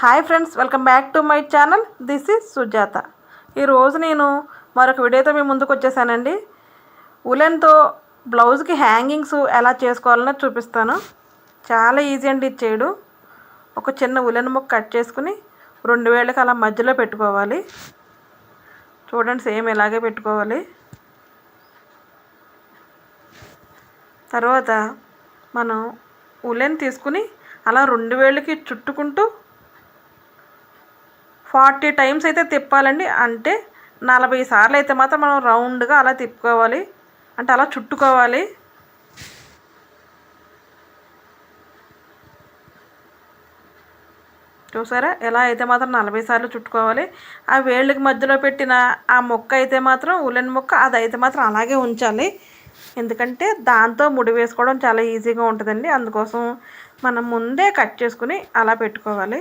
Hi friends welcome back to my channel. This is Sujatha. ఈరోజు నేను మరొక వీడియోతో మీ ముందుకు వచ్చేసానండి. ఉలెన్తో బ్లౌజ్కి హ్యాంగింగ్స్ ఎలా చేసుకోవాలనో చూపిస్తాను. చాలా ఈజీ అండి ఇది చేయడం. ఒక చిన్న ఉలెన్ ముక్క కట్ చేసుకుని రెండు వేళ్ళకి అలా మధ్యలో పెట్టుకోవాలి. చూడండి సేమ్ ఇలాగే పెట్టుకోవాలి. తర్వాత మనం ఉలెన్ తీసుకుని అలా రెండు వేళ్ళకి చుట్టుకుంటూ ఫార్టీ టైమ్స్ అయితే తిప్పాలండి. అంటే నలభై సార్లు అయితే మాత్రం మనం రౌండ్గా అలా తిప్పుకోవాలి. అంటే అలా చుట్టుకోవాలి. చూసారా? ఎలా అయితే మాత్రం నలభై సార్లు చుట్టుకోవాలి. ఆ వేళ్ళకి మధ్యలో పెట్టిన ఆ మొక్క అయితే మాత్రం ఉలెన్ మొక్క అది అయితే మాత్రం అలాగే ఉంచాలి. ఎందుకంటే దాంతో ముడి వేసుకోవడం చాలా ఈజీగా ఉంటుందండి. అందుకోసం మనం ముందే కట్ చేసుకుని అలా పెట్టుకోవాలి.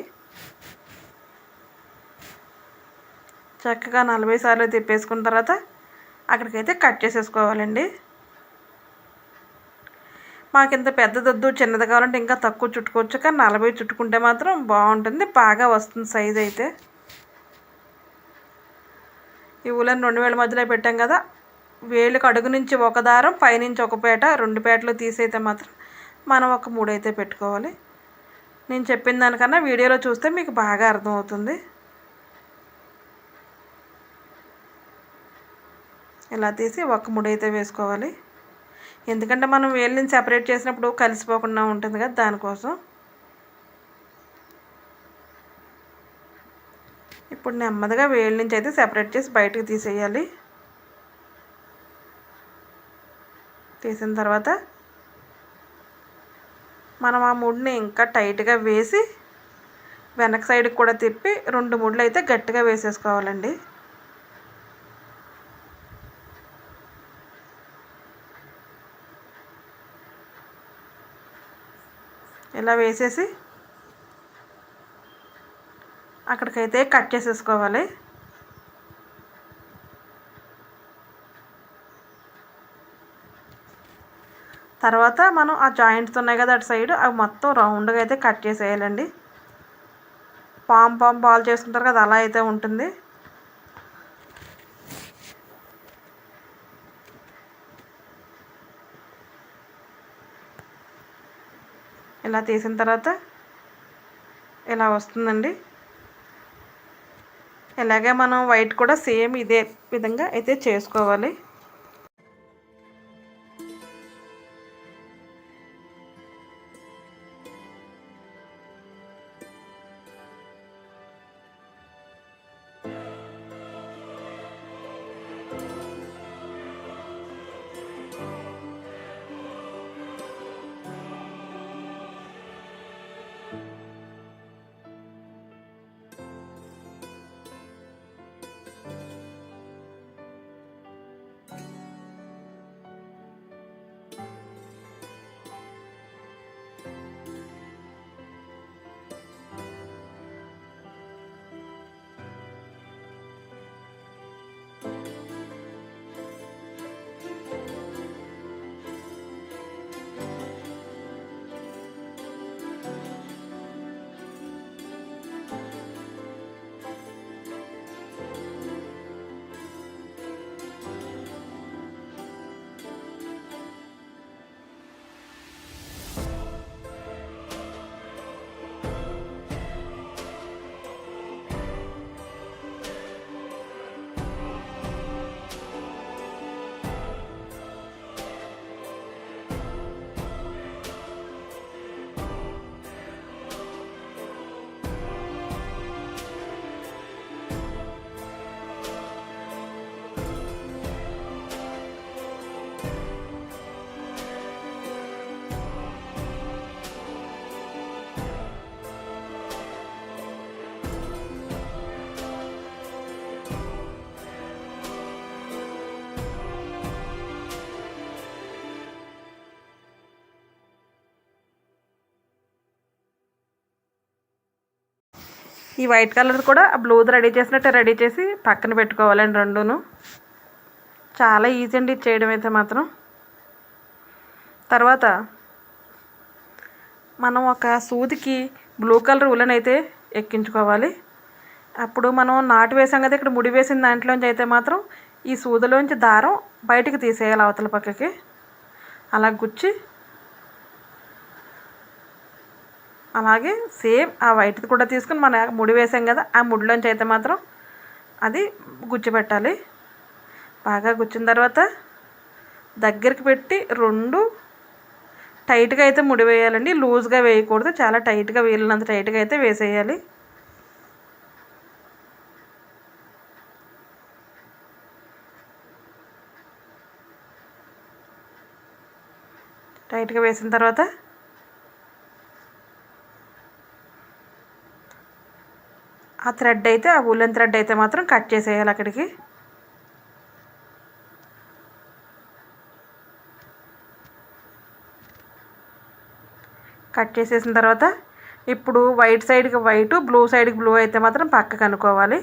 చక్కగా నలభై సార్లు తిప్పేసుకున్న తర్వాత అక్కడికైతే కట్ చేసేసుకోవాలండి. మాకు ఇంత పెద్దదొద్దు చిన్నది కావాలంటే ఇంకా తక్కువ చుట్టుకోవచ్చు కానీ నలభై చుట్టుకుంటే మాత్రం బాగుంటుంది. బాగా వస్తుంది సైజ్ అయితే. ఈ ఊళ్ళని రెండు వేల మధ్యలో పెట్టాం కదా వేళ్ళకి అడుగు నుంచి ఒక దారం పైనుంచి ఒక పేట రెండు పేటలు తీసైతే మాత్రం మనం ఒక మూడు అయితే పెట్టుకోవాలి. నేను చెప్పిన దానికన్నా వీడియోలో చూస్తే మీకు బాగా అర్థమవుతుంది. ఇలా తీసి ఒక ముడి అయితే వేసుకోవాలి. ఎందుకంటే మనం వేళ్ళని సెపరేట్ చేసినప్పుడు కలిసిపోకుండా ఉంటుంది కదా దానికోసం. ఇప్పుడు నెమ్మదిగా వేళ్ళ నుంచి అయితే సెపరేట్ చేసి బయటకు తీసేయాలి. తీసిన తర్వాత మనం ఆ ముడిని ఇంకా టైట్గా వేసి వెనక సైడ్కి కూడా తిప్పి రెండు ముళ్ళు అయితే గట్టిగా వేసేసుకోవాలండి. ఇలా వేసేసి అక్కడికైతే కట్ చేసేసుకోవాలి. తర్వాత మనం ఆ జాయింట్స్ ఉన్నాయి కదా అటు సైడ్ అవి మొత్తం రౌండ్గా అయితే కట్ చేసేయాలండి. పామ్ పామ్ బాల్ చేసుకుంటారు కదా అలా అయితే ఉంటుంది. ఇలా తీసిన తర్వాత ఇలా వస్తుందండి. ఇలాగే మనం వైట్ కూడా సేమ్ ఇదే విధంగా అయితే చేసుకోవాలి. ఈ వైట్ కలర్ కూడా బ్లూది రెడీ చేసినట్టే రెడీ చేసి పక్కన పెట్టుకోవాలండి రెండును. చాలా ఈజీ అండి ఇది చేయడం అయితే మాత్రం. తర్వాత మనం ఒక సూదికి బ్లూ కలర్ ఉలన్ అయితే ఎక్కించుకోవాలి. అప్పుడు మనం నాటు వేసాం కదా ఇక్కడ ముడి వేసిన దాంట్లోంచి అయితే మాత్రం ఈ సూదిలోంచి దారం బయటికి తీసేయాలి అవతల పక్కకి. అలా గుచ్చి అలాగే సేమ్ ఆ వైట్ది కూడా తీసుకుని మన ముడి వేసాం కదా ఆ ముడిలోంచి అయితే మాత్రం అది గుచ్చిపెట్టాలి. బాగా గుచ్చిన తర్వాత దగ్గరికి పెట్టి రెండు టైట్గా అయితే ముడి వేయాలండి. లూజ్గా వేయకూడదు. చాలా టైట్గా వీలినంత టైట్గా అయితే వేసేయాలి. టైట్గా వేసిన తర్వాత ఆ థ్రెడ్ అయితే ఆ ఉల్లెన్ థ్రెడ్ అయితే మాత్రం కట్ చేసేయాలి అక్కడికి. కట్ చేసేసిన తర్వాత ఇప్పుడు వైట్ సైడ్కి వైట్ బ్లూ సైడ్కి బ్లూ అయితే మాత్రం పక్కకు అనుకోవాలి.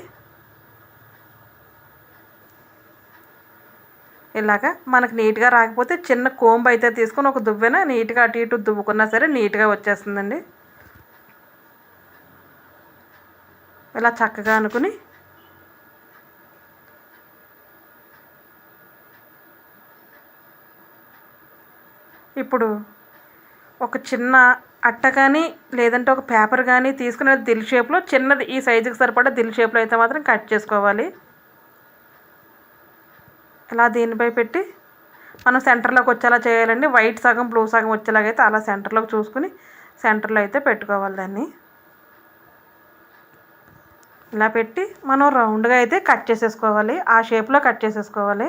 ఇలాగా మనకు నీట్గా రాకపోతే చిన్న కోంబు అయితే తీసుకొని ఒక దువ్వెన నీట్గా అటు ఇటు దువ్వుకున్నా సరే నీట్గా వచ్చేస్తుందండి. ఇలా చక్కగా అనుకుని ఇప్పుడు ఒక చిన్న అట్ట కానీ లేదంటే ఒక పేపర్ కానీ తీసుకునే దిల్ షేప్లో చిన్నది ఈ సైజుకి సరిపడా దిల్ షేప్లో అయితే మాత్రం కట్ చేసుకోవాలి. ఇలా దీనిపై పెట్టి మనం సెంటర్లోకి వచ్చేలా చేయాలండి. వైట్ సగం బ్లూ సగం వచ్చేలాగైతే అలా సెంటర్లోకి చూసుకుని సెంటర్లో అయితే పెట్టుకోవాలి దాన్ని. ఇలా పెట్టి మనం రౌండ్గా అయితే కట్ చేసేసుకోవాలి. ఆ షేప్లో కట్ చేసేసుకోవాలి.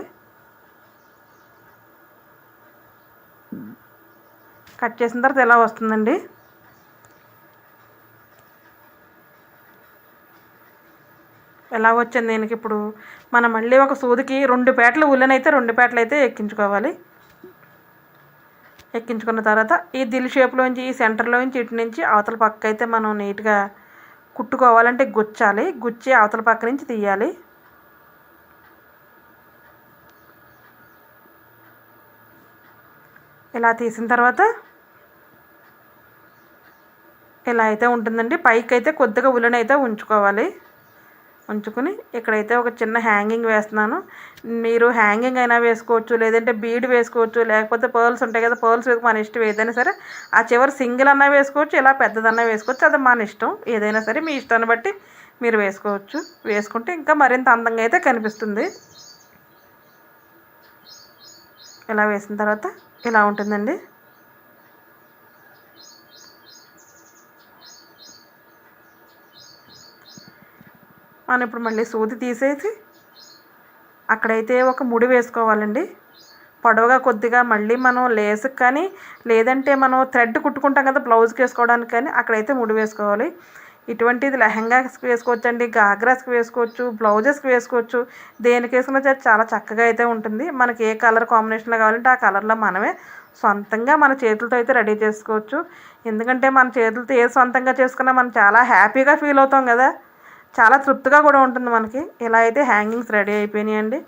కట్ చేసిన తర్వాత ఎలా వస్తుందండి? ఎలా వచ్చింది దీనికి ఇప్పుడు? మనం మళ్ళీ ఒక సూదికి రెండు పేటలు ఉల్లనైతే రెండు పేటలు అయితే ఎక్కించుకోవాలి. ఎక్కించుకున్న తర్వాత ఈ దిల్ షేప్లోంచి ఈ సెంటర్లోంచి ఇటు నుంచి అవతల పక్క అయితే మనం నీట్గా కుట్టుకోవాలంటే గుచ్చాలి. గుచ్చి అవతల పక్క నుంచి తీయాలి. ఇలా తీసిన తర్వాత ఇలా అయితే ఉంటుందండి. పైకి అయితే కొద్దిగా ఉలెన్ అయితే ఉంచుకోవాలి. ఉంచుకుని ఇక్కడైతే ఒక చిన్న హ్యాంగింగ్ వేస్తున్నాను. మీరు హ్యాంగింగ్ అయినా వేసుకోవచ్చు లేదంటే బీడ్ వేసుకోవచ్చు లేకపోతే పర్ల్స్ ఉంటాయి కదా పర్ల్స్ వేసుకు మన ఇష్టం ఏదైనా సరే ఆ చివరి సింగిల్ అన్నా వేసుకోవచ్చు ఇలా పెద్దదన్నా వేసుకోవచ్చు అది మన ఇష్టం. ఏదైనా సరే మీ ఇష్టాన్ని బట్టి మీరు వేసుకోవచ్చు. వేసుకుంటే ఇంకా మరింత అందంగా అయితే కనిపిస్తుంది. ఇలా వేసిన తర్వాత ఇలా ఉంటుందండి. మనం ఇప్పుడు మళ్ళీ సూది తీసేసి అక్కడైతే ఒక ముడి వేసుకోవాలండి. పొడవుగా కొద్దిగా మళ్ళీ మనం లేసుకు కానీ లేదంటే మనం థ్రెడ్ కుట్టుకుంటాం కదా బ్లౌజ్కి వేసుకోవడానికి కానీ అక్కడైతే ముడి వేసుకోవాలి. ఇటువంటిది లెహంగాస్కి వేసుకోవచ్చు అండి గాగ్రాస్కి వేసుకోవచ్చు బ్లౌజెస్కి వేసుకోవచ్చు. దేనికి వేసుకున్న చాలా చక్కగా అయితే ఉంటుంది. మనకి ఏ కలర్ కాంబినేషన్లో కావాలంటే ఆ కలర్లో మనమే సొంతంగా మన చేతులతో అయితే రెడీ చేసుకోవచ్చు. ఎందుకంటే మన చేతులతో ఏ సొంతంగా చేసుకున్నా మనం చాలా హ్యాపీగా ఫీల్ అవుతాం కదా. చాలా తృప్తిగా కూడా ఉంటుంది మనకి. ఇలా అయితే హ్యాంగింగ్స్ రెడీ అయిపోయినాయండి.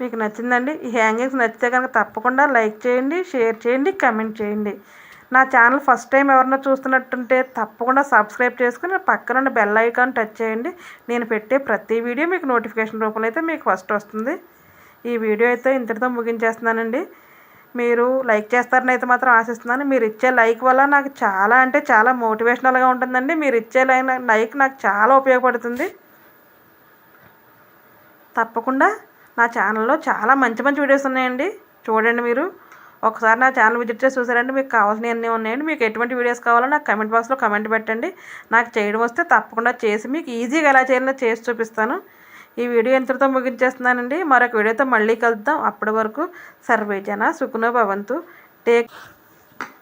మీకు నచ్చిందండి ఈ హ్యాంగింగ్స్ నచ్చితే కనుక తప్పకుండా లైక్ చేయండి షేర్ చేయండి కమెంట్ చేయండి. నా ఛానల్ ఫస్ట్ టైం ఎవరన్నా చూస్తున్నట్టుంటే తప్పకుండా సబ్స్క్రైబ్ చేసుకుని పక్కన బెల్ ఐకాన్ టచ్ చేయండి. నేను పెట్టే ప్రతి వీడియో మీకు నోటిఫికేషన్ రూపంలో అయితే మీకు ఫస్ట్ వస్తుంది. ఈ వీడియో అయితే ఇంతటితో ముగించేస్తున్నానండి. మీరు లైక్ చేస్తారని అయితే మాత్రం ఆశిస్తున్నాను. మీరు ఇచ్చే లైక్ వల్ల నాకు చాలా అంటే చాలా మోటివేషనల్గా ఉంటుందండి. మీరు ఇచ్చే లైక్ నాకు చాలా ఉపయోగపడుతుంది. తప్పకుండా నా ఛానల్లో చాలా మంచి మంచి వీడియోస్ ఉన్నాయండి. చూడండి మీరు. ఒకసారి నా ఛానల్ విజిట్ చేసి చూసారంటే మీకు కావాల్సినవి ఉన్నాయండి. మీకు ఎటువంటి వీడియోస్ కావాలో నాకు కమెంట్ బాక్స్లో కమెంట్ పెట్టండి. నాకు చేయడం వస్తే తప్పకుండా చేసి మీకు ఈజీగా ఎలా చేయాలో చేసి చూపిస్తాను. ఈ వీడియో ఇంతటితో ముగించేస్తున్నానండి. మరొక వీడియోతో మళ్ళీ కలుద్దాం. అప్పటి వరకు సర్వే జన సుఖనో భవంతు. Take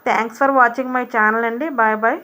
thanks for watching my channel అండి. Bye bye